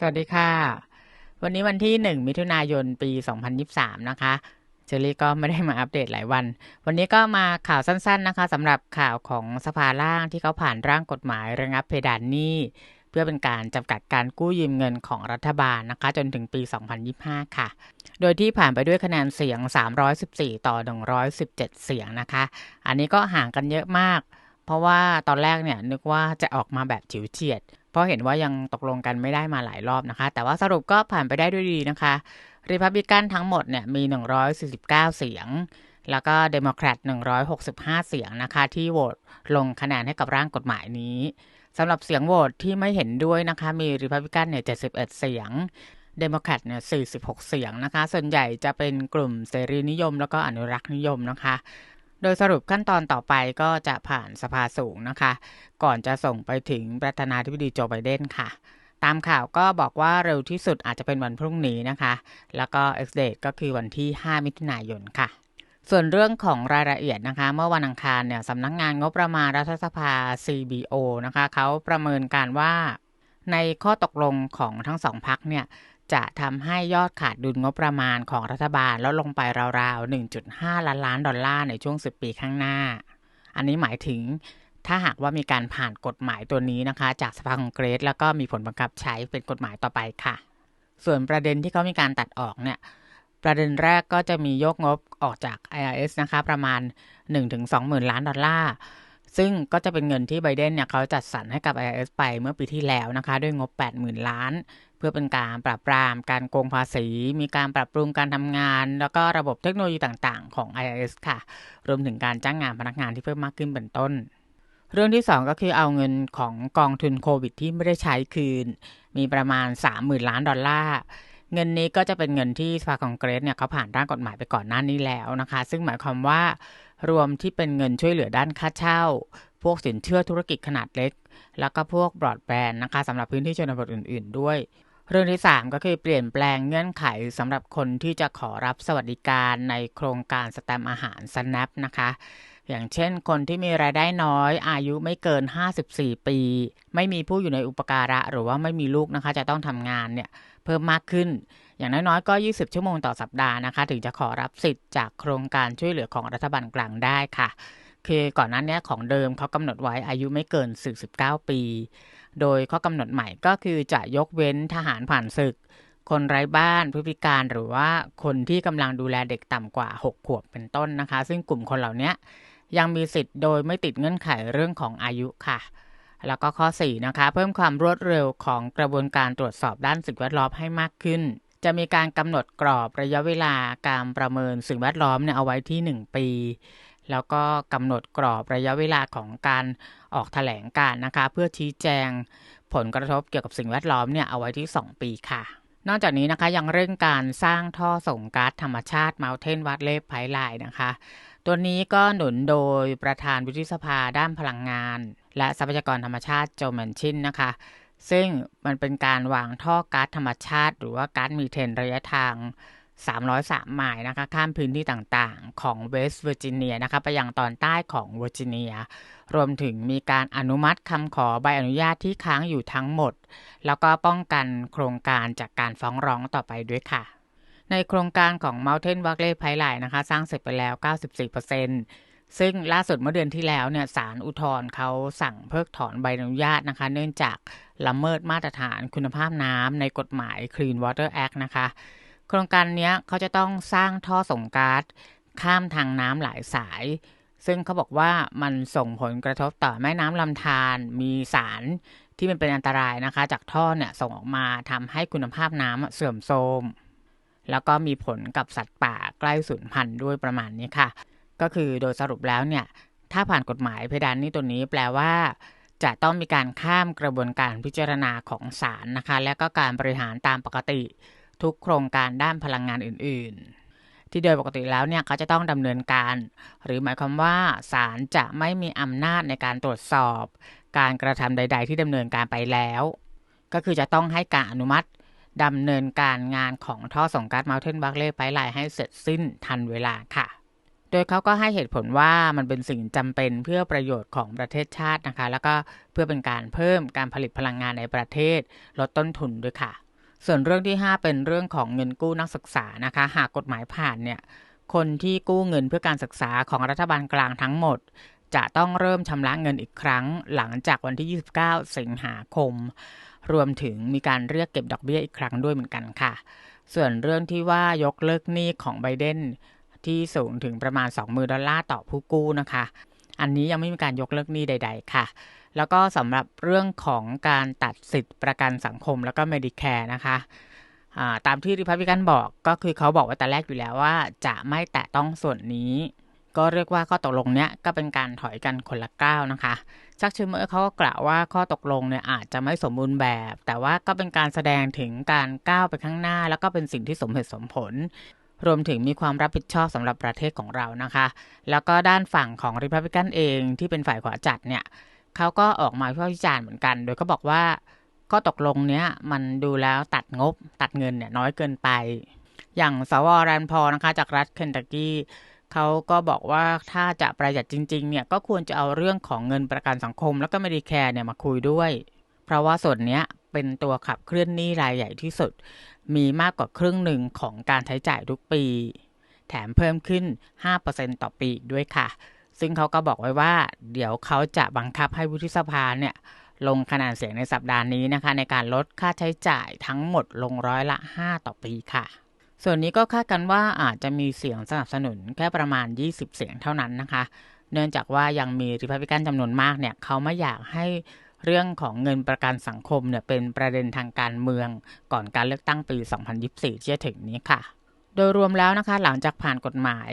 สวัสดีค่ะ วันนี้วันที่ 1 มิถุนายนปี 2023 นะคะ เจอรี่ก็ไม่ได้มาอัปเดตหลายวัน วันนี้ก็มาข่าวสั้นๆนะคะสำหรับข่าวของสภาล่างที่เขาผ่านร่างกฎหมายระงับเพดานหนี้ เพื่อเป็นการจำกัดการกู้ยืมเงินของรัฐบาลนะคะ จนถึงปี 2025 ค่ะ โดยที่ผ่านไปด้วยคะแนนเสียง 314 ต่อ 117 เสียงนะคะ อันนี้ก็ห่างกันเยอะมาก เพราะว่าตอนแรกเนี่ยนึกว่าจะออกมาแบบฉิวเฉียด ราะเห็นว่ายังตกลงกันไม่ได้มาหลายรอบนะคะ แต่ว่าสรุปก็ผ่านไปได้ด้วยดีนะคะรีพับลิกันทั้งหมดเนี่ยมี 149 เสียง แล้วก็เดโมแครต165 เสียงนะคะที่โหวตลงคะแนนให้กับร่างกฎหมายนี้สำหรับเสียงโหวตที่ไม่เห็นด้วยนะคะมีรีพับลิกันเนี่ย71 เสียงเดโมแครตเนี่ย 46 เสียงนะคะ ส่วนใหญ่จะเป็นกลุ่มเสรีนิยม แล้วก็อนุรักษ์นิยมนะคะ โดยสรุปขั้นตอนต่อไปก็จะผ่านสภาสูงนะคะ ก่อนจะส่งไปถึงประธานาธิบดีโจไบเดนค่ะ ตามข่าวก็บอกว่าเร็วที่สุดอาจจะเป็นวันพรุ่งนี้นะคะ แล้วก็ X date ก็คือวันที่ 5 มิถุนายนค่ะส่วนเรื่องของรายละเอียดนะคะ เมื่อวันอังคารเนี่ยสำนักงงานงบประมาณรัฐสภา CBO นะคะเขาประเมินการว่า ในข้อตกลงของทั้งสองพักเนี่ยจะทำให้ยอดขาดดุลงบประมาณของรัฐบาลลดลงไปราวๆ 1.5 ล้านล้านดอลลาร์ในช่วง 10 ปีข้างหน้า อันนี้หมายถึงถ้าหากว่ามีการผ่านกฎหมายตัวนี้นะคะ จากสภาคองเกรส แล้วก็มีผลบังคับใช้เป็นกฎหมายต่อไปค่ะ ส่วนประเด็นที่เขามีการตัดออกเนี่ยประเด็นแรกก็จะมียกงบออกจาก IRS นะคะ ประมาณ 1-2หมื่นล้านดอลลาร์ ซึ่งก็จะเป็นเงินที่ไบเดนเนี่ยเขาจัดสรรให้กับ IRS ไปเมื่อปีที่แล้วนะคะ ด้วยงบ 80,000 ล้าน เพื่อเป็นการปราบปรามการโกงภาษี มีการปรับปรุงการทำงาน แล้วก็ระบบเทคโนโลยีต่างๆ ของ IRS ค่ะ รวมถึงการจ้างงานพนักงานที่เพิ่มมากขึ้นเป็นต้น เรื่องที่ 2 ก็คือเอาเงินของกองทุนโควิดที่ไม่ได้ใช้คืน มีประมาณ 30,000 ล้านดอลลาร์ เงินนี้ก็จะเป็นเงินที่สภาคองเกรสเนี่ยเขาผ่านร่างกฎหมายไปก่อนหน้านี้แล้วนะคะ ซึ่งหมายความว่ารวมที่เป็นเงินช่วยเหลือด้านค่าเช่า พวกสินเชื่อธุรกิจขนาดเล็ก แล้วก็พวกบรอดแบนด์นะคะสำหรับพื้นที่ชนบทอื่น ๆ ด้วย เรื่องที่ 3 ก็คือเปลี่ยนแปลงเงื่อนไขสำหรับคนที่จะขอรับสวัสดิการในโครงการสแตมอาหาร SNAP นะคะอย่างเช่น คนที่มีรายได้น้อย อายุไม่เกิน 54 ปี ไม่มีผู้อยู่ในอุปการะ หรือว่าไม่มีลูกนะคะ จะต้องทำงานเนี่ย เพิ่มมากขึ้น อย่างน้อยๆก็ 20 ชั่วโมงต่อสัปดาห์นะคะ ถึงจะขอรับสิทธิ์จากโครงการช่วยเหลือของรัฐบาลกลางได้ค่ะคือก่อนหน้านี้ของเดิมเขากำหนดไว้อายุไม่เกิน 49 ปี โดยข้อกำหนดใหม่ก็คือจะยกเว้นทหารผ่านศึก คนไร้บ้านผู้พิการหรือว่าคนที่กำลังดูแลเด็กต่ำกว่า 6 ขวบเป็นต้นนะคะ ซึ่งกลุ่มคนเหล่านี้ยังมีสิทธิ์โดยไม่ติดเงื่อนไขเรื่องของอายุค่ะ แล้วก็ข้อ4นะคะเพิ่มความรวดเร็วของกระบวนการตรวจสอบด้านสิ่งแวดล้อมให้มากขึ้น จะมีการกำหนดกรอบระยะเวลาการประเมินสิ่งแวดล้อมเนี่ยเอาไว้ที่ 1 ปี แล้วก็กำหนดกรอบระยะเวลาของการออกแถลงการนะคะ เพื่อชี้แจงผลกระทบเกี่ยวกับสิ่งแวดล้อมเนี่ยเอาไว้ที่ 2 ปีค่ะนอกจากนี้นะคะยังเร่งการสร้างท่อส่งก๊าซธรรมชาติ Mountain w a t l e p i p e l i n e นะคะ ตัวนี้ก็หนุนโดยประธานวุฒิสภาด้านพลังงาน และทรัพยากรธรรมชาติโจแมนชินนะคะ ซึ่งมันเป็นการวางท่อก๊าซธรรมชาติ หรือว่าก๊าซมีเทนระยะทาง 303 ไมล์นะคะ ข้ามพื้นที่ต่างๆ ของเวสต์เวอร์จิเนียนะคะ ไปยังตอนใต้ของเวอร์จิเนีย รวมถึงมีการอนุมัติคำขอใบอนุญาตที่ค้างอยู่ทั้งหมด แล้วก็ป้องกันโครงการจากการฟ้องร้องต่อไปด้วยค่ะในโครงการของ Mountain w a l l e y Pipeline นะคะ สร้างเสร็จไปแล้ว 94% ซึ่งล่าสุดเมื่อเดือนที่แล้วเนี่ยศาลอุทธรณ์เขาสั่งเพิกถอนใบอนุญาตนะคะ เนื่องจากละเมิดมาตรฐานคุณภาพน้ำในกฎหมาย Clean Water Act นะคะ โครงการนี้เขาจะต้องสร้างท่อส่งก๊าซข้ามทางน้ำหลายสาย ซึ่งเขาบอกว่ามันส่งผลกระทบต่อแม่น้ำลำธารมีสารที่มันเป็นอันตรายนะคะ จากท่อเนี่ยส่งออกมาทำให้คุณภาพน้ำเสื่อมโทรมแล้วก็มีผลกับสัตว์ป่าใกล้สูญพันธุ์ด้วยประมาณนี้ค่ะ ก็คือโดยสรุปแล้วเนี่ย ถ้าผ่านกฎหมายเพดานนี้ตัวนี้แปลว่าจะต้องมีการข้ามกระบวนการพิจารณาของศาลนะคะ และก็การบริหารตามปกติทุกโครงการด้านพลังงานอื่น ๆ ที่โดยปกติแล้วเนี่ยเขาจะต้องดำเนินการ หรือหมายความว่าศาลจะไม่มีอำนาจในการตรวจสอบ การกระทำใด ๆ ที่ดำเนินการไปแล้ว ก็คือจะต้องให้การอนุมัติดำเนินการงานของท่อส่งก๊าซ Mountain w a l l e y Pipeline ให้เสร็จสิ้นทันเวลาค่ะ โดยเขาก็ให้เหตุผลว่ามันเป็นสิ่งจำเป็นเพื่อประโยชน์ของประเทศชาตินะคะ แล้วก็เพื่อเป็นการเพิ่มการผลิตพลังงานในประเทศ ลดต้นทุนด้วยค่ะ ส่วนเรื่องที่ 5 เป็นเรื่องของเงินกู้นักศึกษานะคะ หากกฎหมายผ่านเนี่ยคนที่กู้เงินเพื่อการศึกษาของรัฐบาลกลางทั้งหมด จะต้องเริ่มชำระเงินอีกครั้ง หลังจากวันที่ 29 สิงหาคม รวมถึงมีการเรียกเก็บดอกเบี้ยอีกครั้งด้วยเหมือนกันค่ะ ส่วนเรื่องที่ว่ายกเลิกหนี้ของไบเดน ที่สูงถึงประมาณ 20,000 ดอลลาร์ต่อผู้กู้นะคะ อันนี้ยังไม่มีการยกเลิกหนี้ใด ๆ ค่ะ แล้วก็สำหรับเรื่องของการตัดสิทธิประกันสังคมแล้วก็ Medicare นะคะตามที่ริพับลิกันบอกก็คือเขาบอกไว้แต่แรกอยู่แล้วว่า จะไม่แตะต้องส่วนนี้ ก็เรียกว่าข้อตกลงเนี้ยก็เป็นการถอยกันคนละก้าวนะคะชักชูเมอร์เขาก็กล่าวว่าข้อตกลงเนี่ยอาจจะไม่สมบูรณ์แบบ แต่ว่าก็เป็นการแสดงถึงการก้าวไปข้างหน้า แล้วก็เป็นสิ่งที่สมเหตุสมผล รวมถึงมีความรับผิดชอบสำหรับประเทศของเรานะคะ แล้วก็ด้านฝั่งของริพับลิกันเองที่เป็นฝ่ายขวาจัดเนี่ยเขาก็ออกมาวิพากษ์วิจารณ์เหมือนกัน โดยก็บอกว่าข้อตกลงเนี้ยมันดูแล้วตัดงบตัดเงินเนี่ยน้อยเกินไป อย่างสวแรนพอนะคะ จากรัฐเคนตักกี้เขาก็บอกว่าถ้าจะประหยัดจริงๆเนี่ยก็ควรจะเอาเรื่องของเงินประกันสังคม แล้วก็ไม่ดีแคร์เนี่ยมาคุยด้วย เพราะว่าส่วนเนี้ยเป็นตัวขับเคลื่อนหนี้รายใหญ่ที่สุด มีมากกว่าครึ่งหนึ่งของการใช้จ่ายทุกปี แถมเพิ่มขึ้น 5%ต่อปีด้วยค่ะ ซึ่งเขาก็บอกไว้ว่า เดี๋ยวเขาจะบังคับให้วุฒิสภาเนี่ยลงคะแนนเสียงในสัปดาห์นี้นะคะ ในการลดค่าใช้จ่ายทั้งหมดลงร้อยละ 5 ต่อปีค่ะ ส่วนนี้ก็คาดกันว่าอาจจะมีเสียงสนับสนุนแค่ประมาณ 20 เสียงเท่านั้นนะคะ เนื่องจากว่ายังมีริพับลิกันจำนวนมากเนี่ยเขาไม่อยากให้ เรื่องของเงินประกันสังคมเนี่ยเป็นประเด็นทางการเมืองก่อนการเลือกตั้งปี 2024 ที่จะถึงนี้ค่ะ โดยรวมแล้วนะคะ หลังจากผ่านกฎหมาย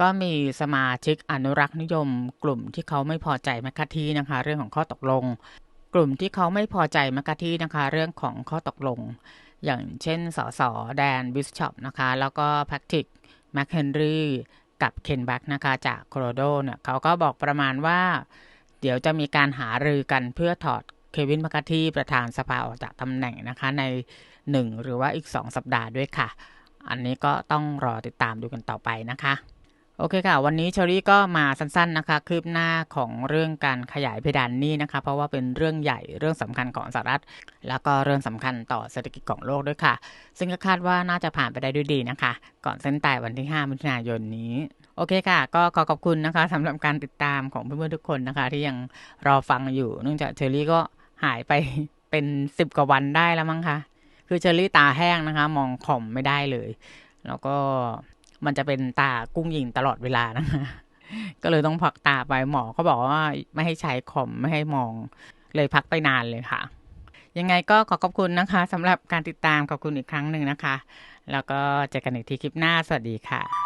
ก็มีสมาชิกอนุรักษ์นิยม กลุ่มที่เขาไม่พอใจแมคคาทีนะคะ เรื่องของข้อตกลง กลุ่มที่เขาไม่พอใจแมากะที่นะคะ เรื่องของข้อตกลง อย่างเช่นสสแดนบิสชอปนะคะ แล้วก็แพทริกแมคเฮนรีกับเคนแบักนะคะจากโคโรโดเนี่ยเขาก็บอกประมาณว่า ดี๋ยวจะมีการหารือกันเพื่อถอดเควินมากาที่ประธานสภาออกจากตำแหน่งนะคะใน 1 หรือว่าอีก 2 สัปดาห์ด้วยค่ะ อันนี้ก็ต้องรอติดตามดูกันต่อไปนะคะโอเคค่ะ วันนี้เชอรี่ก็มาสั้นๆนะคะคืบหน้าของเรื่องการขยายเพดานนี้นะคะ เพราะว่าเป็นเรื่องใหญ่เรื่องสำคัญของสหรัฐ แล้วก็เรื่องสำคัญต่อเศรษฐกิจของโลกด้วยค่ะ ซึ่งก็คาดว่าน่าจะผ่านไปได้ด้วยดีนะคะ ก่อนเส้นตายวันที่ 5 มิถุนายนนี้ โอเคค่ะ ก็ขอขอบคุณนะคะสำหรับการติดตามของเพื่อนๆทุกคนนะคะ ที่ยังรอฟังอยู่เนื่องจากเชอรี่ก็หายไปเป็นสิบกว่าวันได้แล้วมั้งคะคือเชอรี่ตาแห้งนะคะ มองข่มไม่ได้เลย แล้วก็มันจะเป็นตากุ้งยิงตลอดเวลานะคะก็เลยต้องพักตาไปหมอเขาบอกว่าไม่ให้ใช้คอมไม่ให้มอง เลยพักไปนานเลยค่ะ ยังไงก็ขอขอบคุณนะคะสำหรับการติดตามขอบคุณอีกครั้งหนึ่งนะคะ แล้วก็เจอกันอีกทีคลิปหน้าสวัสดีค่ะ